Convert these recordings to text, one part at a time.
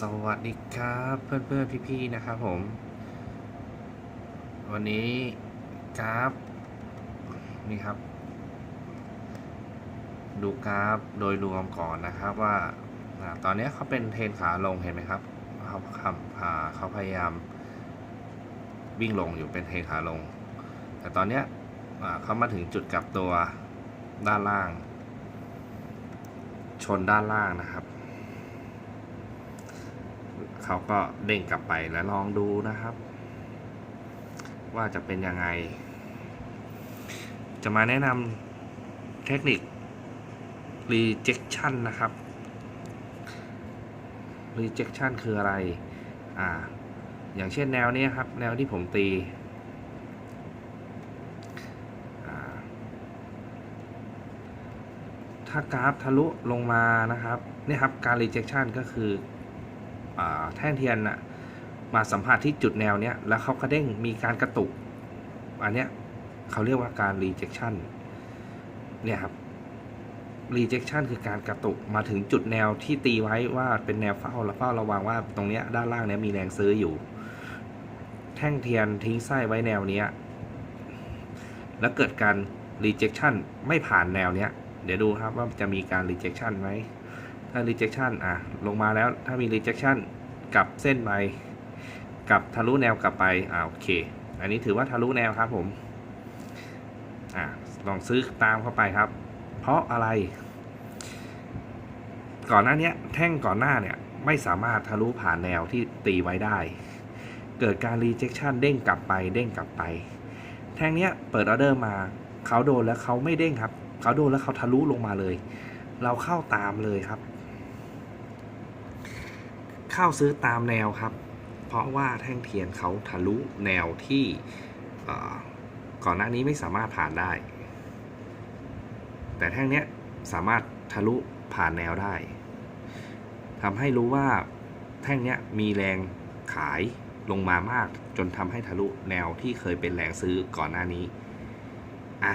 สวัสดีครับเพื่อนเพื่อนๆพี่ๆนะครับผม วันนี้กราฟนี่ครับ ดูกราฟโดยรวมก่อนนะครับว่าตอนนี้เขาเป็นเทรนขาลงเห็นไหมครับเขาขาอ่าเขาพยายามวิ่งลงอยู่เป็นเทรนขาลง แต่ตอนนี้เขามาถึงจุดกลับตัวด้านล่าง ชนด้านล่างนะครับ เขาก็เด้งกลับไปแล้วลองดูนะครับ ว่าจะเป็นยังไง จะมาแนะนำเทคนิค rejection นะครับ rejection คืออะไร อ่า อย่างเช่นแนวนี้ครับ แนวที่ผมตีถ้ากราฟทะลุลงมานะครับนี่ครับการ rejection ก็คือ แท่นเทียนน่ะมาสัมผัสที่จุดแนวเนี้ยแล้วเขากระเด้งมีการกระตุก อันเนี้ยเขาเรียกว่าการ rejection เนี่ยครับ rejection คือการกระตุกมาถึงจุดแนวที่ตีไว้ว่าเป็นแนวเฝ้าแล้วเฝ้าระวังว่าตรงเนี้ยด้านล่างเนี้ยมีแรงซื้ออยู่ แท่งเทียนทิ้งไส้ไว้แนวเนี้ยแล้วเกิดการ rejection ไม่ผ่านแนวเนี้ย เดี๋ยวดูครับว่าจะมีการ rejection ไหม ถ้า rejection อะลงมาแล้วถ้ามี rejection กับเส้นไปกับทะลุแนวกลับไปอ่าโอเค อันนี้ถือว่าทะลุแนวครับผมอ่าลองซื้อตามเข้าไปครับ เพราะอะไร ก่อนหน้านี้แท่งก่อนหน้าเนี่ยไม่สามารถทะลุผ่านแนวที่ตีไว้ได้ เกิดการ rejection เด้งกลับไปเด้งกลับไป แท่งเนี้ยเปิดออเดอร์มาเขาโดนแล้วเขาไม่เด้งครับ เขาโดนแล้วเขาทะลุลงมาเลย เราเข้าตามเลยครับ เข้าซื้อตามแนวครับ เพราะว่าแท่งเทียนเขาทะลุแนวที่ก่อนหน้านี้ไม่สามารถผ่านได้ แต่แท่งเนี้ยสามารถทะลุผ่านแนวได้ทำให้รู้ว่าแท่งเนี้ยมีแรงขายลงมามากจนทำให้ทะลุแนวที่เคยเป็นแรงซื้อก่อนหน้านี้ อ่า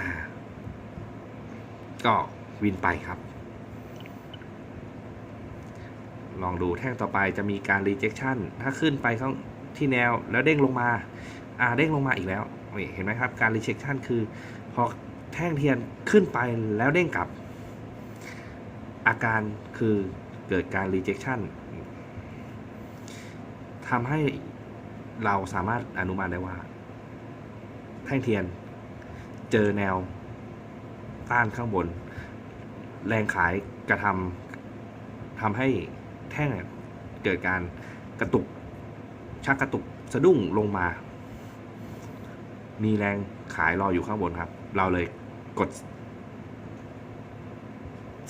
ก็วินไปครับ ลองดูแท่งต่อไปจะมีการ rejection ถ้าขึ้นไปข้างที่แนวแล้วเด้งลงมา อ่าเด้งลงมาอีกแล้วเห็นไหมครับ การ rejection คือพอแท่งเทียนขึ้นไปแล้วเด้งกลับ อาการคือเกิดการ rejection ทำให้เราสามารถอนุมานได้ว่า แท่งเทียน เจอแนวต้านข้างบน แรงขายกระทำทำให้ แท่งเกิดการกระตุกชักกระตุกสะดุ้งลงมา มีแรงขายรออยู่ข้างบนครับ เราเลยกด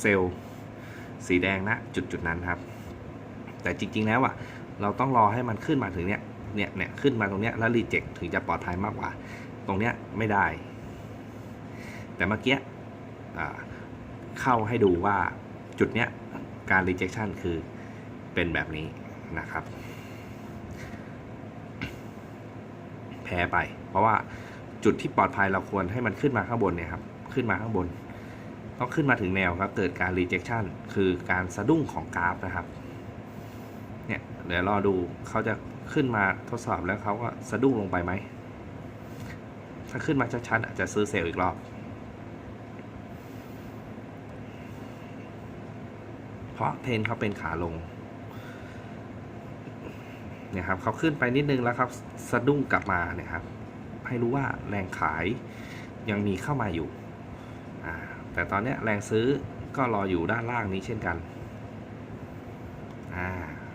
เซลล์สีแดงนะจุดจุดนั้นครับ แต่จริง ๆ แล้วอะ เราต้องรอให้มันขึ้นมาถึงเนี้ยเนี่ยเนี่ยขึ้นมาตรงเนี้ยแล้วรีเจ็คถึงจะปลอดภัยมากกว่า ตรงเนี้ยไม่ได้ แต่เมื่อกี้เข้าให้ดูว่าจุดเนี้ยการ rejection คือ เป็นแบบนี้นะครับ แพ้ไป เพราะว่าจุดที่ปลอดภัยเราควรให้มันขึ้นมาข้างบนเนี่ยครับ ขึ้นมาข้างบน ต้องขึ้นมาถึงแนวครับ เกิดการ rejection คือการสะดุ้งของกราฟนะครับ เนี่ยเดี๋ยวรอดูเขาจะขึ้นมาทดสอบแล้วเขาก็สะดุ้งลงไปไหม ถ้าขึ้นมาชัดๆอาจจะซื้อเซลล์อีกรอบ เพราะเทรนเขาเป็นขาลง เนี่ยครับเขาขึ้นไปนิดนึงแล้วครับสะดุ้งกลับมาเนี่ยครับให้รู้ว่าแรงขายยังมีเข้ามาอยู่ แต่ตอนเนี้ยแรงซื้อก็รออยู่ด้านล่างนี้เช่นกันอ่า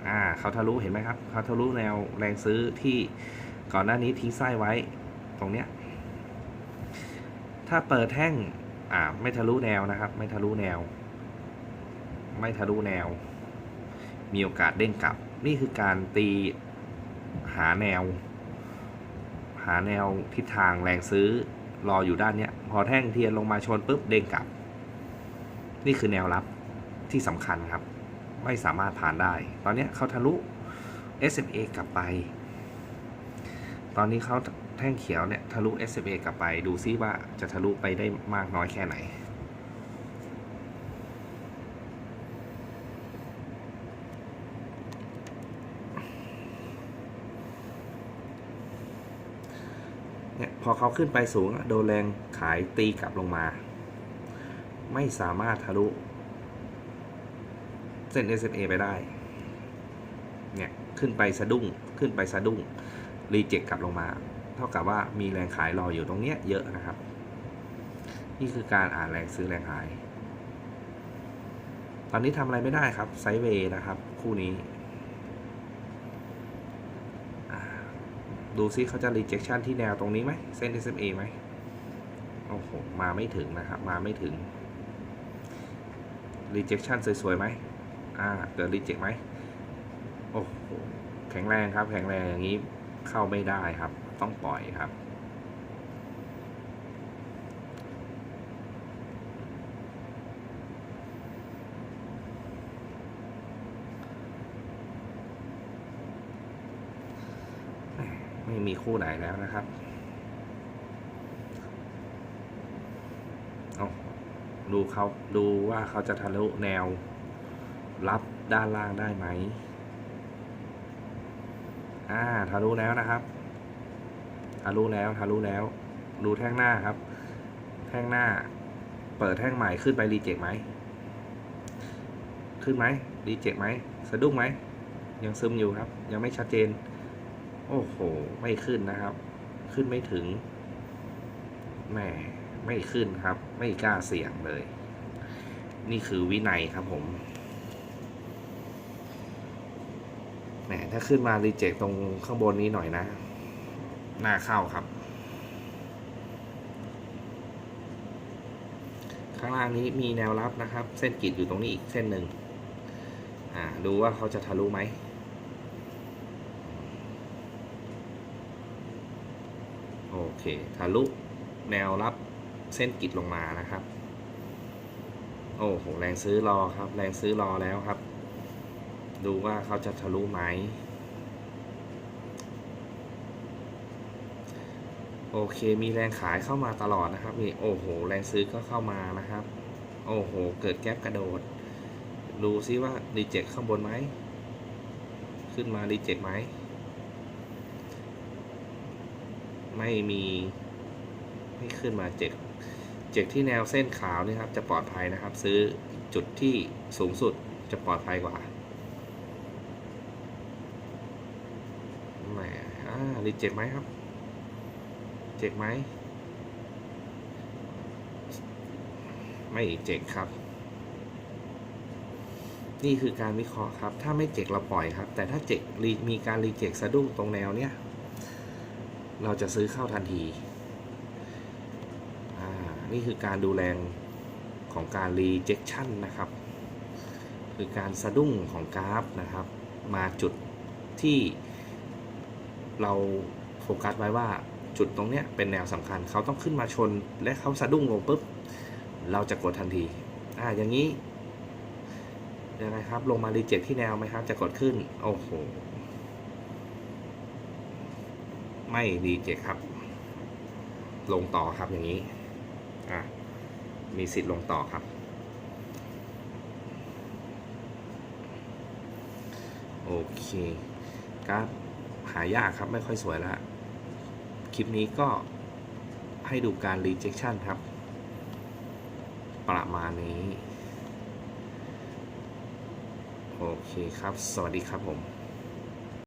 อ่าเขาทะลุเห็นไหมครับเขาทะลุแนวแรงซื้อที่ก่อนหน้านี้ทิ้งไส้ไว้ตรงเนี้ยถ้าเปิดแท่งอ่าไม่ทะลุแนวนะครับ ไม่ทะลุแนว ไม่ทะลุแนว มีโอกาสเด้งกลับ นี่คือการตี หาแนว หาแนวทิศทางแรงซื้อรออยู่ด้านเนี้ย พอแท่งเทียนลงมาชนปุ๊บเด้งกลับ นี่คือแนวรับที่สำคัญครับ ไม่สามารถผ่านได้ ตอนนี้เขาทะลุ SMA กลับไป ตอนนี้เขาแท่งเขียวเนี่ยทะลุ SMA กลับไป ดูซิว่าจะทะลุไปได้มากน้อยแค่ไหน พอเขาขึ้นไปสูงโดนแรงขายตีกลับลงมา ไม่สามารถทะลุเส้น SMA ไปได้ เนี่ย ขึ้นไปสะดุ้ง ขึ้นไปสะดุ้ง รีเจ็คกลับลงมา เท่ากับว่ามีแรงขายรออยู่ตรงเนี้ยเยอะนะครับ นี่คือการอ่านแรงซื้อแรงขาย ตอนนี้ทำอะไรไม่ได้ครับ ไซเวย์นะครับ คู่นี้อ่า ดูซิเขาจะ rejection ที่แนวตรงนี้ไหมเส้น SMA ไหมโอ้โห มาไม่ถึงนะครับ มาไม่ถึง rejection สวยๆไหมอ่าเกิด reject ไหมโอ้โห แข็งแรงครับ แข็งแรงอย่างนี้เข้าไม่ได้ครับ ต้องปล่อยครับ ไม่มีคู่ไหนแล้วนะครับเอาดูเขาดูว่าเขาจะทะลุแนว รับด้านล่างได้ไหม อ่าทะลุแล้วนะครับ ทะลุแล้วทะลุแล้ว ดูแท่งหน้าครับ แท่งหน้า เปิดแท่งใหม่ขึ้นไปรีเจ็คไหม ขึ้นไหมรีเจ็คไหม สะดุ้งไหม ยังซึมอยู่ครับ ยังไม่ชัดเจน โอ้โห ไม่ขึ้นนะครับ ขึ้นไม่ถึงแหมไม่ขึ้นครับ ไม่กล้าเสี่ยงเลย นี่คือวินัยครับผมแหมถ้าขึ้นมารีเจ็คตรงข้างบนนี้หน่อยนะ หน้าเข้าครับ ข้างล่างนี้มีแนวรับนะครับ เส้นกรีดอยู่ตรงนี้อีกเส้นหนึ่งอ่า ดูว่าเขาจะทะลุไหม โอเคทะลุแนวรับเส้นกิดลงมานะครับ โอ้โหแรงซื้อรอครับ แรงซื้อรอแล้วครับ ดูว่าเขาจะทะลุไหมโอเค มีแรงขายเข้ามาตลอดนะครับนี่โอ้โห แรงซื้อก็เข้ามานะครับ โอ้โห เกิดแก๊ปกระโดด ดูซิว่ารีเจ็คข้างบนไหม ขึ้นมารีเจ็คไหม ไม่มีไม่ขึ้นมาเจ็กเจ็กที่แนวเส้นขาวนี่ครับจะปลอดภัยนะครับ ซื้อจุดที่สูงสุดจะปลอดภัยกว่าแหมอ่ารีเจ็คไหมครับ เจ็กไหม ไม่เจ็กครับ นี่คือการวิเคราะห์ครับ ถ้าไม่เจ็กเราปล่อยครับ แต่ถ้าเจ็กมีการรีเจ็คสะดุ้งตรงแนวเนี้ย เราจะซื้อเข้าทันทีอ่านี่คือการดูแลของการ rejection นะครับ คือการสะดุ้งของกราฟนะครับ มาจุดที่เราโฟกัสไว้ว่าจุดตรงเนี้ยเป็นแนวสำคัญเขาต้องขึ้นมาชนและเขาสะดุ้งลงปุ๊บ เราจะกดทันที อ่าอย่างนี้ยังไงครับ ลงมารีเจ็คที่แนวไหมครับ จะกดขึ้น โอ้โห ไม่รีเจ็คครับ ลงต่อครับอย่างนี้อะมีสิทธิ์ลงต่อครับ โอเคกราฟหายากครับไม่ค่อยสวยแล้วคลิปนี้ก็ให้ดูการ rejection ครับ ประมาณนี้ โอเคครับ สวัสดีครับผม